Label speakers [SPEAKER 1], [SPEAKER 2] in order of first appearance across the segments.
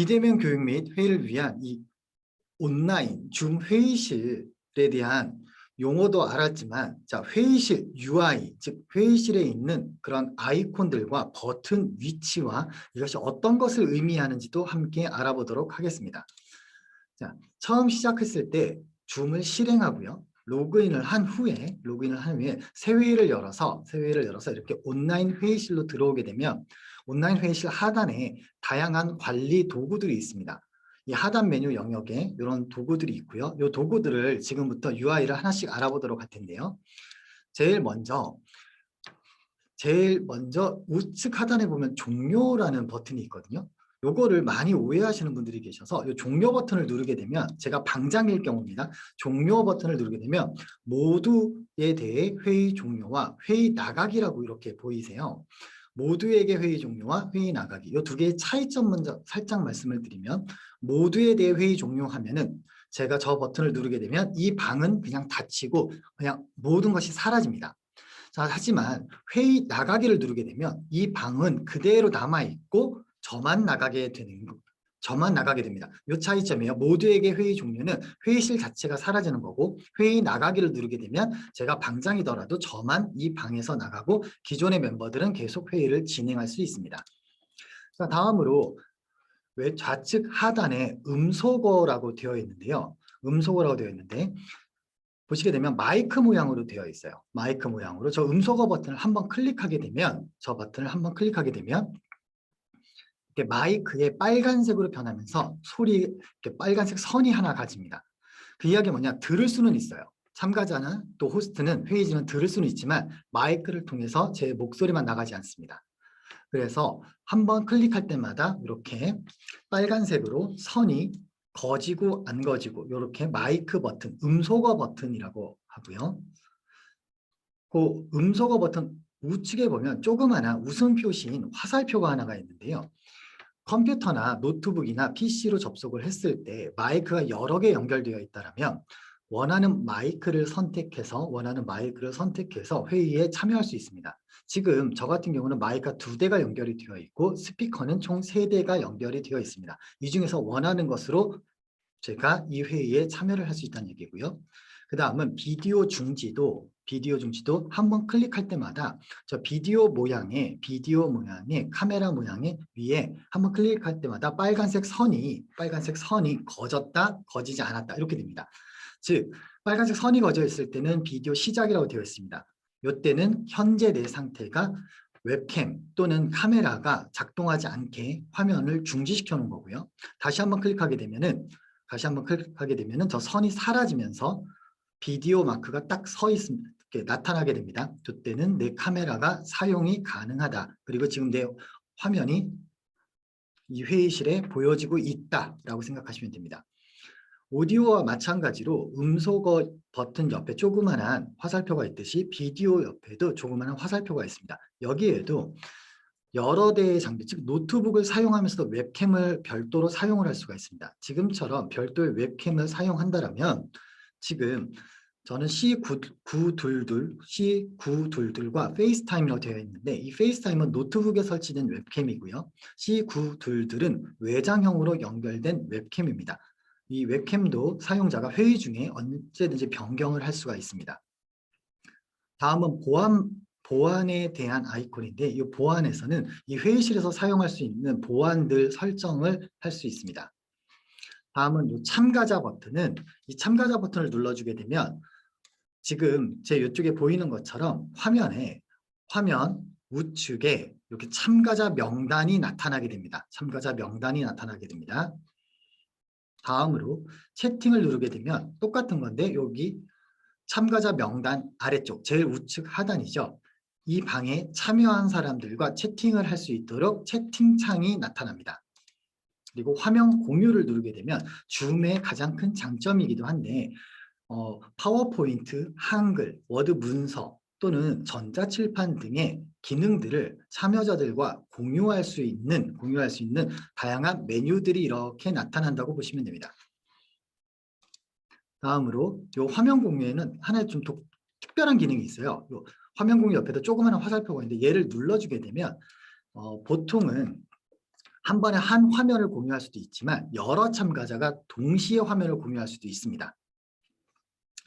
[SPEAKER 1] 비대면 교육 및 회의를 위한 이 온라인 줌 회의실에 대한 용어도 알았지만 자 회의실 UI 즉 회의실에 있는 그런 아이콘들과 버튼 위치와 이것이 어떤 것을 의미하는지도 함께 알아보도록 하겠습니다. 자 처음 시작했을 때 줌을 실행하고요. 로그인을 한 후에 로그인을 한 후에 새 회의를 열어서 새 회의를 열어서 이렇게 온라인 회의실로 들어오게 되면 온라인 회의실 하단에 다양한 관리 도구들이 있습니다. 이 하단 메뉴 영역에 이런 도구들이 있고요. 이 도구들을 지금부터 UI를 하나씩 알아보도록 할 텐데요. 제일 먼저 제일 먼저 우측 하단에 보면 종료라는 버튼이 있거든요. 요거를 많이 오해하시는 분들이 계셔서 이 종료 버튼을 누르게 되면 제가 방장일 경우입니다. 종료 버튼을 누르게 되면 모두에 대해 회의 종료와 회의 나가기라고 이렇게 보이세요. 모두에게 회의 종료와 회의 나가기 이 두 개의 차이점 먼저 살짝 말씀을 드리면 모두에 대해 회의 종료하면은 제가 저 버튼을 누르게 되면 이 방은 그냥 닫히고 그냥 모든 것이 사라집니다. 자, 하지만 회의 나가기를 누르게 되면 이 방은 그대로 남아 있고 저만 나가게 되는 거. 저만 나가게 됩니다. 이 차이점이에요. 모두에게 회의 종료는 회의실 자체가 사라지는 거고 회의 나가기를 누르게 되면 제가 방장이더라도 저만 이 방에서 나가고 기존의 멤버들은 계속 회의를 진행할 수 있습니다. 자, 다음으로 왼 좌측 하단에 음소거라고 되어 있는데요. 음소거라고 되어 있는데 보시게 되면 마이크 모양으로 되어 있어요. 마이크 모양으로 저 음소거 버튼을 한번 클릭하게 되면 저 버튼을 한번 클릭하게 되면 마이크에 빨간색으로 변하면서 소리 이렇게 빨간색 선이 하나 가집니다. 그 이야기 뭐냐 들을 수는 있어요. 참가자나 또 호스트는 회의지는 들을 수는 있지만 마이크를 통해서 제 목소리만 나가지 않습니다. 그래서 한번 클릭할 때마다 이렇게 빨간색으로 선이 거지고 안 거지고 이렇게 마이크 버튼, 음소거 버튼이라고 하고요. 그 음소거 버튼 우측에 보면 조그마한 웃음 표시인 화살표가 하나가 있는데요. 컴퓨터나 노트북이나 PC로 접속을 했을 때 마이크가 여러 개 연결되어 있다면 원하는 마이크를 선택해서 원하는 마이크를 선택해서 회의에 참여할 수 있습니다. 지금 저 같은 경우는 마이크가 두 대가 연결이 되어 있고 스피커는 총 세 대가 연결이 되어 있습니다. 이 중에서 원하는 것으로 제가 이 회의에 참여를 할 수 있다는 얘기고요. 그 다음은 비디오 중지도 비디오 중지도 한 번 클릭할 때마다 저 비디오 모양의 비디오 모양의 카메라 모양의 위에 한 번 클릭할 때마다 빨간색 선이 빨간색 선이 거졌다 거지지 않았다 이렇게 됩니다. 즉 빨간색 선이 거져 있을 때는 비디오 시작이라고 되어 있습니다. 이때는 현재 내 상태가 웹캠 또는 카메라가 작동하지 않게 화면을 중지시켜 놓은 거고요. 다시 한번 클릭하게 되면은 다시 한번 클릭하게 되면은 저 선이 사라지면서 비디오 마크가 딱 서 있습니다. 나타나게 됩니다. 이때는 내 카메라가 사용이 가능하다. 그리고 지금 내 화면이 이 회의실에 보여지고 있다라고 생각하시면 됩니다. 오디오와 마찬가지로 음소거 버튼 옆에 조그만한 화살표가 있듯이 비디오 옆에도 조그만한 화살표가 있습니다. 여기에도 여러 대의 장비, 즉 노트북을 사용하면서도 웹캠을 별도로 사용을 할 수가 있습니다. 지금처럼 별도의 웹캠을 사용한다면 지금 저는 C922, C922과 페이스타임이라고 되어 있는데 이 페이스타임은 노트북에 설치된 웹캠이고요. C922는 외장형으로 연결된 웹캠입니다. 이 웹캠도 사용자가 회의 중에 언제든지 변경을 할 수가 있습니다. 다음은 보안 보안에 대한 아이콘인데 이 보안에서는 이 회의실에서 사용할 수 있는 보안들 설정을 할 수 있습니다. 다음은 이 참가자 버튼은 이 참가자 버튼을 눌러주게 되면 지금 제 이쪽에 보이는 것처럼 화면에 화면 우측에 이렇게 참가자 명단이 나타나게 됩니다. 참가자 명단이 나타나게 됩니다. 다음으로 채팅을 누르게 되면 똑같은 건데 여기 참가자 명단 아래쪽 제일 우측 하단이죠. 이 방에 참여한 사람들과 채팅을 할 수 있도록 채팅창이 나타납니다. 그리고 화면 공유를 누르게 되면 줌의 가장 큰 장점이기도 한데 어, 파워포인트, 한글, 워드 문서 또는 전자칠판 등의 기능들을 참여자들과 공유할 수 있는 공유할 수 있는 다양한 메뉴들이 이렇게 나타난다고 보시면 됩니다. 다음으로 이 화면 공유에는 하나의 좀 독, 특별한 기능이 있어요. 요 화면 공유 옆에도 조그마한 화살표가 있는데 얘를 눌러주게 되면 어, 보통은 한 번에 한 화면을 공유할 수도 있지만 여러 참가자가 동시에 화면을 공유할 수도 있습니다.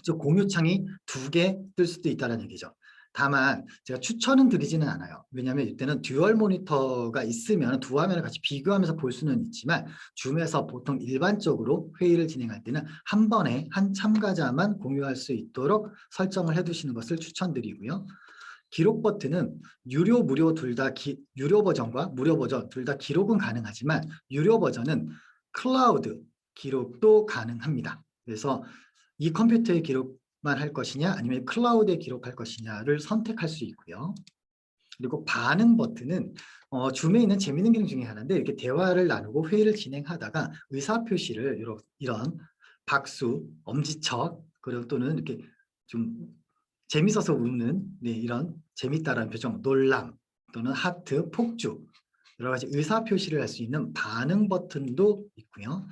[SPEAKER 1] 즉 공유창이 두 개 뜰 수도 있다는 얘기죠. 다만 제가 추천은 드리지는 않아요. 왜냐하면 이때는 듀얼 모니터가 있으면 두 화면을 같이 비교하면서 볼 수는 있지만 줌에서 보통 일반적으로 회의를 진행할 때는 한 번에 한 참가자만 공유할 수 있도록 설정을 해두시는 것을 추천드리고요. 기록 버튼은 유료 무료 둘 다 유료 버전과 무료 버전 둘 다 기록은 가능하지만 유료 버전은 클라우드 기록도 가능합니다. 그래서 이 컴퓨터에 기록만 할 것이냐 아니면 클라우드에 기록할 것이냐를 선택할 수 있고요. 그리고 반응 버튼은 어, 줌에 있는 재미있는 기능 중에 하나인데 이렇게 대화를 나누고 회의를 진행하다가 의사 표시를 이런, 이런 박수, 엄지척 그리고 또는 이렇게 좀 재밌어서 웃는 네, 이런 재밌다라는 표정, 놀람 또는 하트, 폭주 여러 가지 의사 표시를 할 수 있는 반응 버튼도 있고요.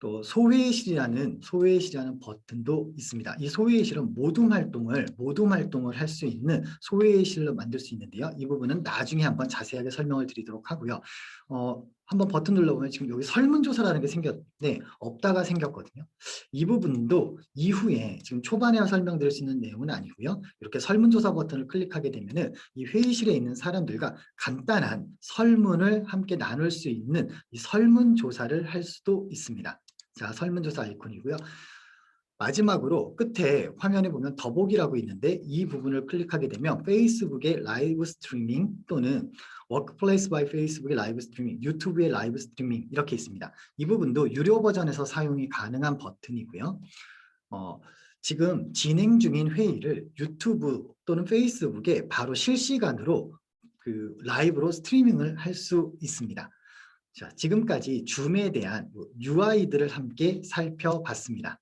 [SPEAKER 1] 또 소회의실이라는 소회의실이라는 버튼도 있습니다. 이 소회의실은 모둠 활동을 모둠 활동을 할 수 있는 소회의실로 만들 수 있는데요. 이 부분은 나중에 한번 자세하게 설명을 드리도록 하고요. 어, 한번 버튼 눌러보면 지금 여기 설문조사라는 게 생겼는데 없다가 생겼거든요. 이 부분도 이후에 지금 초반에 설명드릴 수 있는 내용은 아니고요. 이렇게 설문조사 버튼을 클릭하게 되면 은 이 회의실에 있는 사람들과 간단한 설문을 함께 나눌 수 있는 이 설문조사를 할 수도 있습니다. 자, 설문조사 아이콘이고요. 마지막으로 끝에 화면에 보면 더보기라고 있는데 이 부분을 클릭하게 되면 페이스북의 라이브 스트리밍 또는 워크플레이스 바이 페이스북의 라이브 스트리밍, 유튜브의 라이브 스트리밍 이렇게 있습니다. 이 부분도 유료 버전에서 사용이 가능한 버튼이고요. 어, 지금 진행 중인 회의를 유튜브 또는 페이스북에 바로 실시간으로 그 라이브로 스트리밍을 할 수 있습니다. 자, 지금까지 줌에 대한 뭐 UI들을 함께 살펴봤습니다.